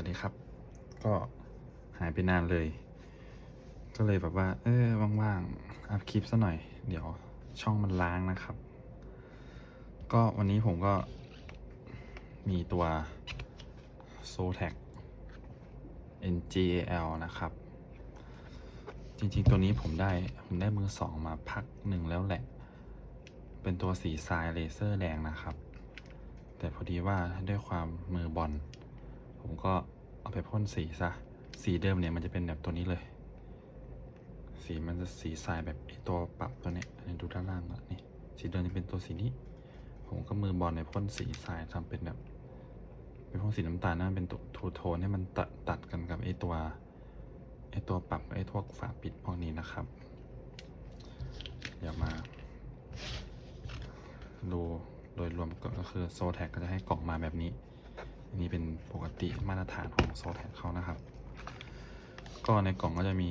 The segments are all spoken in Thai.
วัสดีครับ ก็หายไปนานเลย ก็เลยแบบว่า เออว่างๆอัพคลิปซะหน่อย เดี๋ยวช่องมันล้างนะครับ ก็วันนี้ผมก็มีตัว s o t a c NGAL นะครับ จริงๆตัวนี้ผมได้ ผมได้มือสองมาพักหนึ่งแล้วแหละ เป็นตัวสีทรายเลเซอร์แดงนะครับ แต่พอดีว่าด้วยความมือบอล ผมก็เอาไปพ่นสีซะ สีเดิมเนี่ยมันจะเป็นแบบตัวนี้เลย สีมันจะสีทรายแบบไอตัวปรับตัวเนี้ยอันนี้ดูด้านล่างก่อนนี่ สีเดิมจะเป็นตัวสีนี้ ผมก็มือบอลในพ่นสีทรายทำเป็นแบบเป็นพ่นสีน้ำตาลนะมันเป็นตัวทูโทนให้มันตัดตัดกันกับไอตัวไอตัวปรับไอพวกฝาปิดพวกนี้นะครับ เดี๋ยวมาดูโดยรวมก็คือโซแท็กก็จะให้กล่องมาแบบนี้ อันนี้เป็นปกติมาตรฐานของโซแท็กเขานะครับ ก็ในกล่องก็จะมี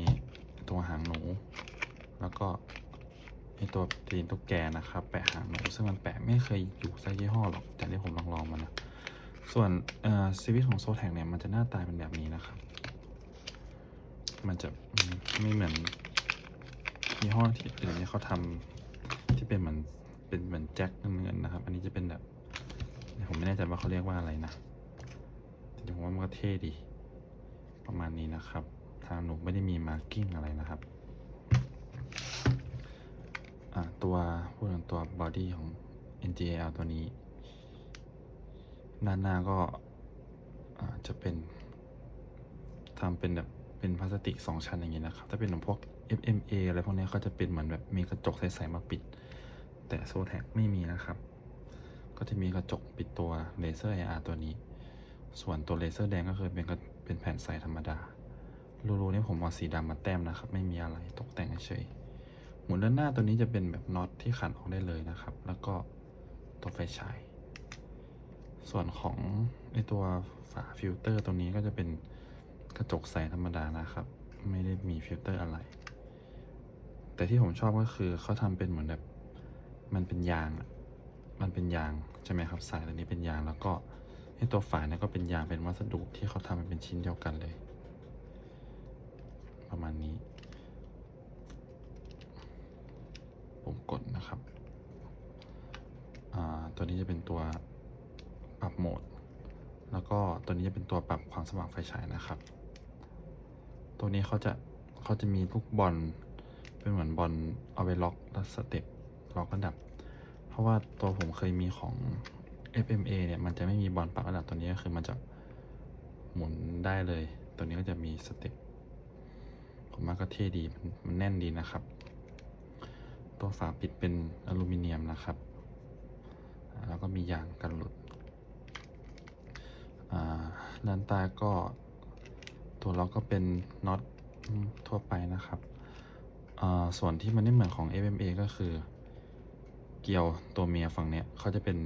ตัวหางหนู แล้วก็ไอตัวตีนตุ๊กแกนะครับ แปะหางหนูซึ่งมันแปะไม่เคยอยู่สักยี่ห้อหรอกแต่ที่ผมลองลองมานะส่วนซีวิตของโซแท็กเนี่ยมันจะหน้าตาเป็นแบบนี้นะครับ มันจะไม่เหมือนยี่ห้อที่อื่นที่เขาทำที่เป็นเหมือนเป็นเหมือนแจ็คเงินๆนะครับ อันนี้จะเป็นแบบผมไม่แน่ใจว่าเขาเรียกว่าอะไรนะ แต่ผมว่ามันก็เท่ดี ประมาณนี้นะครับ ทางหนูไม่ได้มีมาร์กิ้งอะไรนะครับตัวพูดถึงตัวบอดี้ของ NGL ตัวนี้ ด้านหน้าก็จะเป็นทำเป็นแบบเป็นพลาสติกสองชั้นอย่างนี้นะครับ ถ้าเป็นของพวก FMA อะไรพวกนี้ก็จะเป็นเหมือนแบบมีกระจกใสๆมาปิด แต่โซแท็กไม่มีนะครับ ก็จะมีกระจกปิดตัวเลเซอร์ AR ตัวนี้ ส่วนตัวเลเซอร์แดงก็คือเป็นกระเป็นแผ่นใสธรรมดา รูๆนี่ผมเอาสีดำมาแต้มนะครับ ไม่มีอะไรตกแต่งเฉยหมุนด้านหน้าตัวนี้จะเป็นแบบน็อตที่ขันออกได้เลยนะครับ แล้วก็ตัวไฟฉาย ส่วนของไอตัวฝาฟิลเตอร์ตัวนี้ก็จะเป็นกระจกใสธรรมดานะครับ ไม่ได้มีฟิลเตอร์อะไร แต่ที่ผมชอบก็คือเขาทำเป็นเหมือนแบบมันเป็นยาง มันเป็นยางใช่ไหมครับสายตัวนี้เป็นยางแล้วก็ ไอตัวฝาเนี่ยก็เป็นยางเป็นวัสดุที่เขาทำมันเป็นชิ้นเดียวกันเลย ประมาณนี้ ผมกดนะครับตัวนี้จะเป็นตัวปรับโหมด แล้วก็ตัวนี้จะเป็นตัวปรับความสว่างไฟฉายนะครับ ตัวนี้เขาจะเขาจะมีลูกบอลเป็นเหมือนบอลเอาไว้ล็อกแล้วสเต็ปล็อกระดับ เพราะว่าตัวผมเคยมีของ FMA เนี่ยมันจะไม่มีบอลปรับระดับตัวนี้ก็คือมันจะหมุนได้เลย ตัวนี้ก็จะมีสเต็ปผมว่าก็เท่ดีมันแน่นดีนะครับ ตัวฝาปิดเป็นอลูมิเนียมนะครับ แล้วก็มียางกันหลุดอ่าด้านใต้ก็ตัวล็อกก็เป็นน็อตทั่วไปนะครับอ่าส่วนที่มันไม่เหมือนของ FMA ก็คือเกลียวตัวเมียฝั่งเนี้ยเขาจะเป็น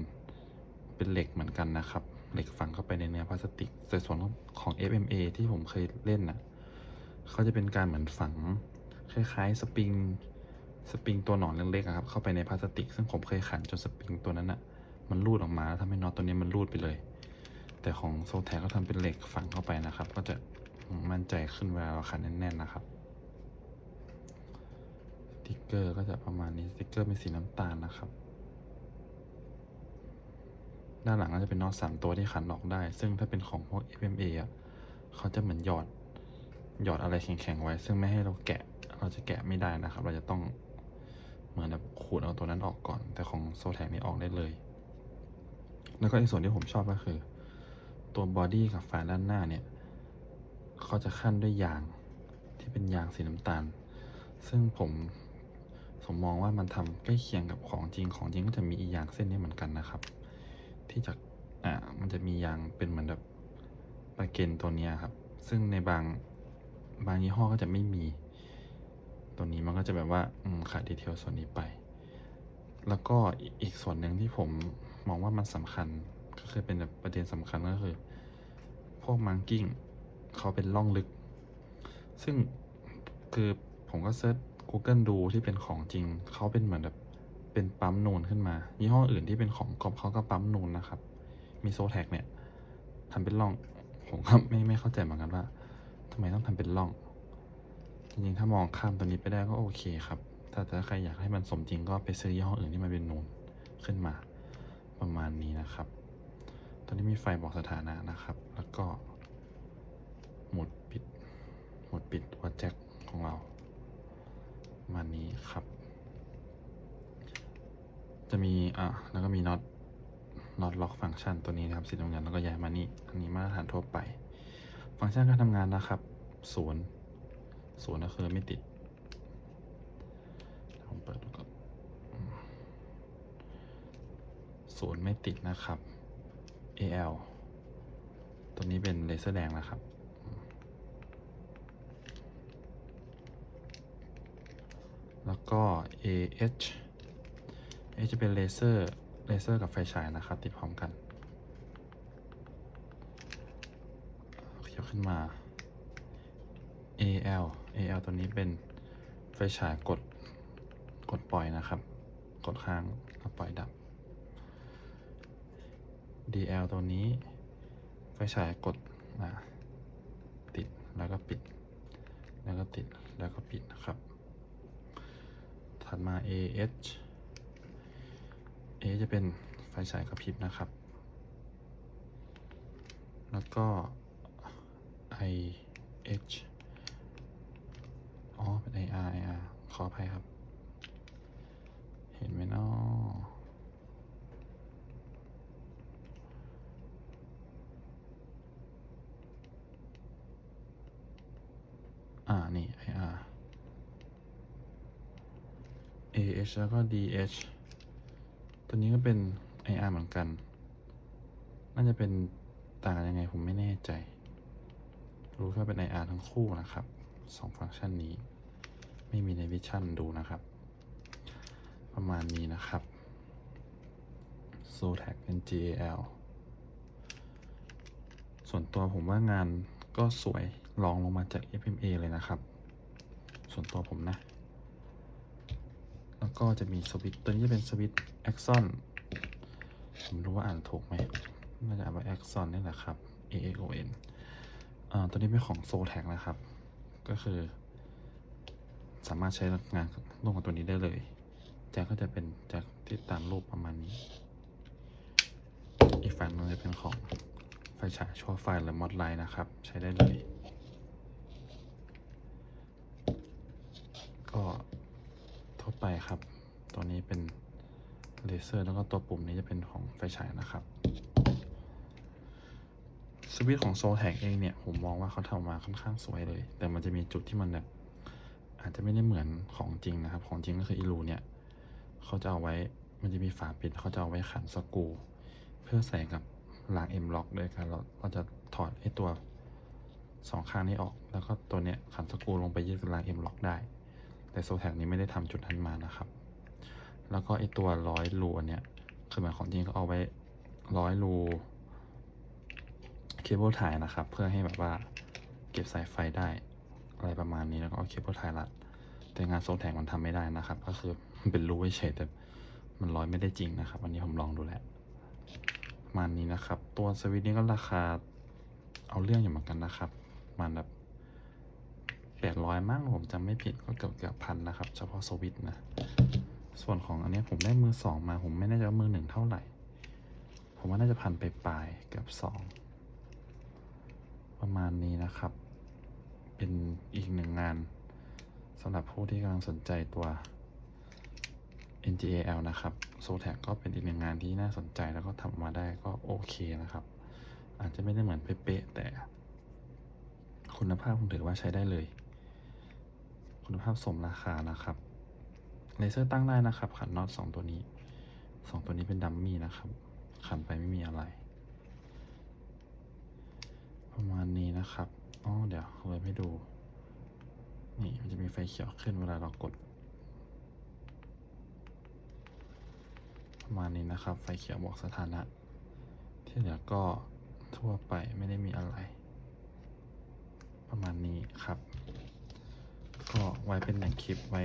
เป็นเหล็กเหมือนกันนะครับ เหล็กฝังเข้าไปในเนื้อพลาสติกแต่ส่วนของ FMA ที่ผมเคยเล่นน่ะเขาจะเป็นการเหมือนฝังคล้ายๆสปริงสปริงตัวหนอนเล็กๆครับเข้าไปในพลาสติก ซึ่งผมเคยขันจนสปริงตัวนั้นน่ะมันรูดออกมาแล้วทำให้น็อตตัวนี้มันรูดไปเลย แต่ของโซแทก็ทำเป็นเหล็กฝังเข้าไปนะครับ ก็จะมั่นใจขึ้นเวลาเราขันแน่นๆนะครับสติกเกอร์ก็จะประมาณนี้สติกเกอร์เป็นสีน้ำตาลนะครับ ด้านหลังก็จะเป็นน็อตสามตัวที่ขันออกได้ ซึ่งถ้าเป็นของพวก FMA อะเขาจะเหมือนหยอดหยอดอะไรแข็งๆไว้ ซึ่งไม่ให้เราแกะ เราจะแกะไม่ได้นะครับ เราจะต้องเหมือนแบบขูดเอาตัวนั้นออกก่อน แต่ของโซแทกนี่ออกได้เลย แล้วก็อีกส่วนที่ผมชอบก็คือ ตัวบอดี้กับฝาด้านหน้าเนี่ยเขาจะขั้นด้วยยางที่เป็นยางสีน้ำตาล ซึ่งผมผมมองว่ามันทำใกล้เคียงกับของจริงของจริงก็จะมีอีกยางเส้นนี้เหมือนกันนะครับ ที่จะอ่ามันจะมียางเป็นเหมือนแบบปลาเกนตัวเนี้ยครับ ซึ่งในบางบางยี่ห้อก็จะไม่มี ตัวนี้มันก็จะแบบว่าอืมขาดดีเทลส่วนนี้ไป แล้วก็อีกอีกส่วนหนึ่งที่ผมมองว่ามันสำคัญก็คือเป็นแบบประเด็นสำคัญก็คือ พวกมังกิ้งเขาเป็นล่องลึก ซึ่งคือผมก็เซิร์ช Google ดูที่เป็นของจริง เขาเป็นเหมือนแบบ เป็นปั๊มนูนขึ้นมา ยี่ห้ออื่นที่เป็นของกรอบเขาก็ปั๊มนูนนะครับ มีโซแท็กเนี่ยทำเป็นร่อง ผมก็ไม่ไม่เข้าใจเหมือนกันว่าทำไมต้องทำเป็นร่อง จริงๆ ถ้ามองข้ามตัวนี้ไปได้ก็โอเคครับ แต่ถ้าใครอยากให้มันสมจริงก็ไปซื้อยี่ห้ออื่นที่มันเป็นนูนขึ้นมา ประมาณนี้นะครับ ตอนนี้มีไฟบอกสถานะนะครับ แล้วก็หมดปิด หมดปิดตัวแจ็คของเรา ประมาณนี้ครับ จะมีอะแล้วก็มีน็อตน็อตล็อกฟังก์ชันตัวนี้นะครับสีน้ำเงินแล้วก็ย้ายมานี่อันนี้มาตรฐานทั่วไป ฟังก์ชันการทำงานนะครับศูนย์ศูนย์ก็คือไม่ติดผมเปิดดูก่อนศูนย์ไม่ติดนะครับ AL ตัวนี้เป็นเลเซอร์แดงนะครับแล้วก็ AH AH จะเป็นเลเซอร์ เลเซอร์กับไฟฉายนะครับ ติดพร้อมกันขยับขึ้นมา AL AL ตัวนี้เป็นไฟฉายกด กดปล่อยนะครับ กดค้างแล้วปล่อยดับ DL ตัวนี้ ไฟฉายกดติดแล้วก็ปิด แล้วก็ติดแล้วก็ปิดนะครับ ถัดมา AH A จะเป็นไฟฉายกระพริบนะครับ แล้วก็ IH อ๋อ เป็น IR IR ขออภัยครับ เห็นไหมเนาะอ่า นี่ IR AH แล้วก็ DH ตัวนี้ก็เป็น IR เหมือนกัน น่าจะเป็นต่างกันยังไงผมไม่แน่ใจ รู้แค่เป็น IR ทั้งคู่นะครับสองฟังก์ชันนี้ ไม่มีในวิชั่นดูนะครับ ประมาณนี้นะครับ Zotac NGAL ส่วนตัวผมว่างานก็สวยรองลงมาจาก FMA เลยนะครับ ส่วนตัวผมนะ แล้วก็จะมีสวิตตัวนี้จะเป็นสวิตช์ Axon ผมไม่รู้ว่าอ่านถูกไหมน่าจะอ่านว่า Axon นี่แหละครับ A A O N อ่าตัวนี้เป็นของ Zotac นะครับ ก็คือ สามารถใช้งานร่วมกับตัวนี้ได้เลยแจ็คก็จะเป็นแจ็คที่ตามรูปประมาณนี้ อีกฝั่งหนึงจะเป็นของไฟฉายชั่วไฟหรือมอดไลท์นะครับ ใช้ได้เลย ก็ทั่วไป ครับ ตัวนี้เป็นเลเซอร์แล้วก็ตัวปุ่มนี้จะเป็นของไฟฉายนะครับสวิตช์ของโซแทกเองเนี่ยผมมองว่าเขาทำมาค่อนข้างสวยเลย แต่มันจะมีจุดที่มันแบบอาจจะไม่ได้เหมือนของจริงนะครับ ของจริงก็คืออีลูเนี่ยเขาจะเอาไว้มันจะมีฝาปิดเขาจะเอาไว้ขันสกู เพื่อใส่กับรางเอ็มล็อกด้วยกันเราเราจะถอดไอ้ตัวสองข้างนี้ออก แล้วก็ตัวเนี้ยขันสกูลงไปยึดกับรางเอ็มล็อกได้ แต่โซแทกนี้ไม่ได้ทำจุดนั้นมานะครับ แล้วก็ไอตัวร้อยรูอันเนี้ยคือหมายของจริงก็เอาไว้ร้อยรูเคเบิลไทยนะครับ เพื่อให้แบบว่าเก็บสายไฟได้อะไรประมาณนี้แล้วก็เอาเคเบิลไทยรัด แต่งานโซแทกมันทำไม่ได้นะครับ ก็คือมันเป็นรูเฉยแต่มันร้อยไม่ได้จริงนะครับวันนี้ผมลองดูแล้วประมาณนี้นะครับ ตัวสวิตช์นี้ก็ราคาเอาเรื่องอยู่เหมือนกันนะครับมันแบบ แปดร้อยมั้งผมจำไม่ผิดก็เกือบเกือบพันนะครับ เฉพาะสวิตนะ ส่วนของอันนี้ผมได้มือสองมา ผมไม่แน่ใจว่ามือหนึ่งเท่าไหร่ ผมว่าน่าจะพันไปปลายเกือบสองประมาณนี้นะครับ เป็นอีกหนึ่งงานสำหรับผู้ที่กำลังสนใจตัว NGAL นะครับ s o t a c ก็เป็นอีกหนึ่งงานที่น่าสนใจแล้วก็ทำมาได้ก็โอเคนะครับ อาจจะไม่ได้เหมือนเป๊ะแต่คุณภาพผมถือว่าใช้ได้เลย คุณภาพสมราคานะครับเลเซอร์ตั้งได้นะครับ ขันน็อตสองตัวนี้สองตัวนี้เป็นดัมมี่นะครับ ขันไปไม่มีอะไร ประมาณนี้นะครับอ๋อเดี๋ยวเลยไม่ดู นี่มันจะมีไฟเขียวขึ้นเวลาเรากด ประมาณนี้นะครับ ไฟเขียวบอกสถานะ ที่เหลือก็ทั่วไปไม่ได้มีอะไร ประมาณนี้ครับ ไว้เป็นแหล่งคลิปไว้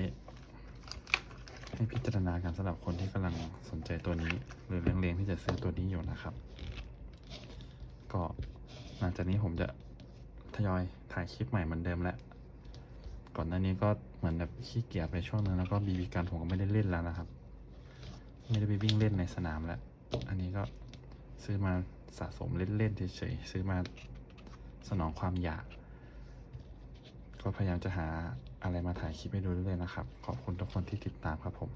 ให้พิจารณากันสำหรับคนที่กำลังสนใจตัวนี้ หรือเลี้ยงๆที่จะซื้อตัวนี้อยู่นะครับ ก็หลังจากนี้ผมจะทยอยถ่ายคลิปใหม่เหมือนเดิมแหละก่อนหน้านี้ก็เหมือนแบบขี้เกียจไปช่วงนึงแล้วก็บีบีกันผมก็ไม่ได้เล่นแล้วนะครับ ไม่ได้ไปวิ่งเล่นในสนามแล้ว อันนี้ก็ซื้อมาสะสมเล่นๆเฉยๆซื้อมาสนองความอยาก ก็พยายามจะหา อะไรมาถ่ายคลิปให้ดูเรื่อยๆนะครับ ขอบคุณทุกคนที่ติดตามครับผม